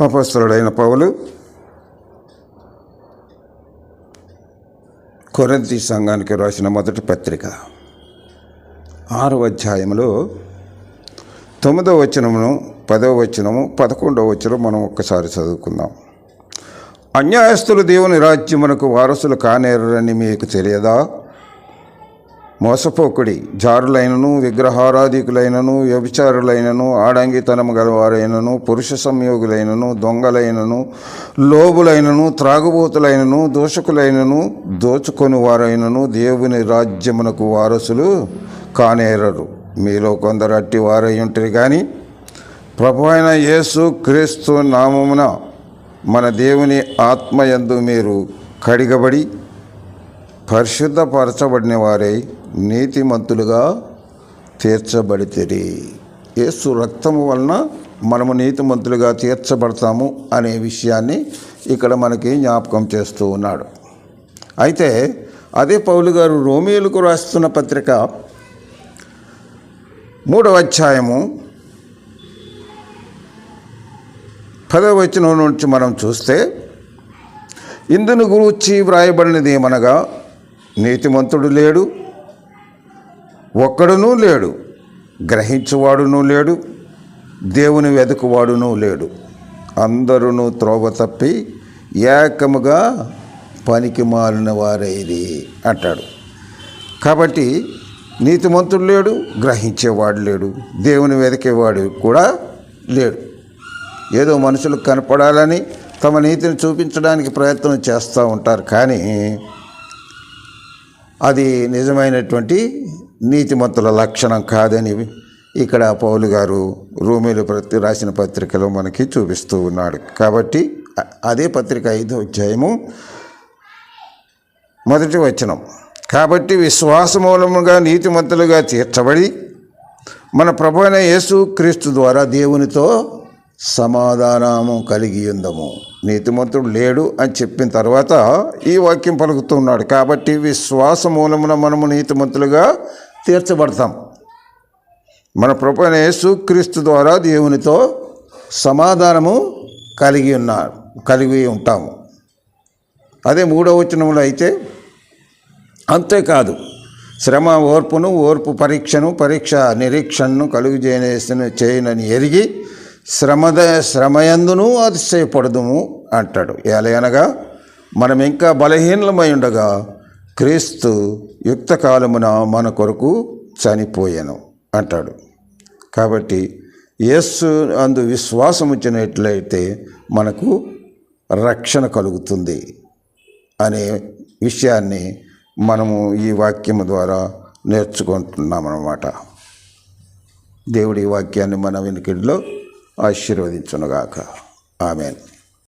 అపస్తుడైన పౌలు కొరంతి సంఘానికి రాసిన మొదటి పత్రిక. ఆరవ అధ్యాయంలో తొమ్మిదవ వచనమును పదవ వచనము పదకొండవ వచనం మనం ఒక్కసారి చదువుకుందాం. అన్యాయస్తులు దేవుని రాజ్యమునకు వారసులు కానేరని మీకు తెలియదా? మోసపోకుడి జారులైనను విగ్రహారాధికులైనను వ్యభిచారులైనను ఆడంగితనము గలవారైనను పురుష సంయోగులైనను దొంగలైనను లోబులైనను త్రాగుబోతులైనను దోషకులైనను దోచుకొని వారైనను దేవుని రాజ్యమునకు వారసులు కానేరరు. మీలో కొందరు అట్టి వారై ఉంటారు కానీ ప్రభు అయిన యేసు క్రీస్తు నామమున మన దేవుని ఆత్మయందు మీరు కడిగబడి పరిశుద్ధపరచబడిన వారై నీతిమంతులుగా తీర్చబడితిరి. యేసు రక్తము వలన మనము నీతిమంతులుగా తీర్చబడతాము అనే విషయాన్ని ఇక్కడ మనకి జ్ఞాపకం చేస్తూ ఉన్నాడు. అయితే అదే పౌలు గారు రోమియోలకు రాస్తున్న పత్రిక మూడవ అధ్యాయము పదవ వచనం నుంచి మనం చూస్తే ఇందును గురించి వ్రాయబడినది ఏమనగా నీతిమంతుడు లేడు ఒక్కడునూ లేడు గ్రహించువాడునూ లేడు దేవుని వెతుకువాడునూ లేడు. అందరూ త్రోవ తప్పి ఏకముగా పనికి మారిన వారైది అంటాడు. కాబట్టి నీతిమంతుడు లేడు గ్రహించేవాడు లేడు దేవుని వెతికేవాడు కూడా లేడు. ఏదో మనుషులకు కనపడాలని తమ నీతిని చూపించడానికి ప్రయత్నం చేస్తూ ఉంటారు కానీ అది నిజమైనటువంటి నీతిమంతుల లక్షణం కాదని ఇక్కడ పౌలు గారు రూమీలు ప్రతి రాసిన పత్రికలో మనకి చూపిస్తూ ఉన్నాడు. కాబట్టి అదే పత్రిక ఐదో అధ్యాయము మొదటి వచనం. కాబట్టి విశ్వాస మూలముగా నీతిమంతులుగా తీర్చబడి మన ప్రభు అయిన యేసు క్రీస్తు ద్వారా దేవునితో సమాధానము కలిగి ఉందము. నీతిమంతుడు లేడు అని చెప్పిన తర్వాత ఈ వాక్యం పలుకుతున్నాడు కాబట్టి విశ్వాస మూలమున మనము నీతిమంతులుగా తీర్చబడతాం. మన ప్రభు క్రీస్తు ద్వారా దేవునితో సమాధానము కలిగి ఉన్నారు కలిగి ఉంటాము. అదే మూడవ వచనంలో అయితే అంతేకాదు శ్రమ ఓర్పును ఓర్పు పరీక్షను పరీక్ష నిరీక్షణను కలుగు చేయనని ఎరిగి శ్రమద శ్రమయందును అతిశయపడదుము అంటాడు. ఎలయనగా మనం ఇంకా బలహీనమై ఉండగా క్రీస్తు యుక్త కాలమున మన కొరకు చనిపోయాను అంటాడు. కాబట్టి యేసు అందు విశ్వాసం ఉంచినట్లయితే మనకు రక్షణ కలుగుతుంది అనే విషయాన్ని మనము ఈ వాక్యము ద్వారా నేర్చుకుంటున్నాం అన్నమాట దేవుడి వాక్యాన్ని మన వెనుకడిలో ఆశీర్వదించునుగాక. ఆమెను.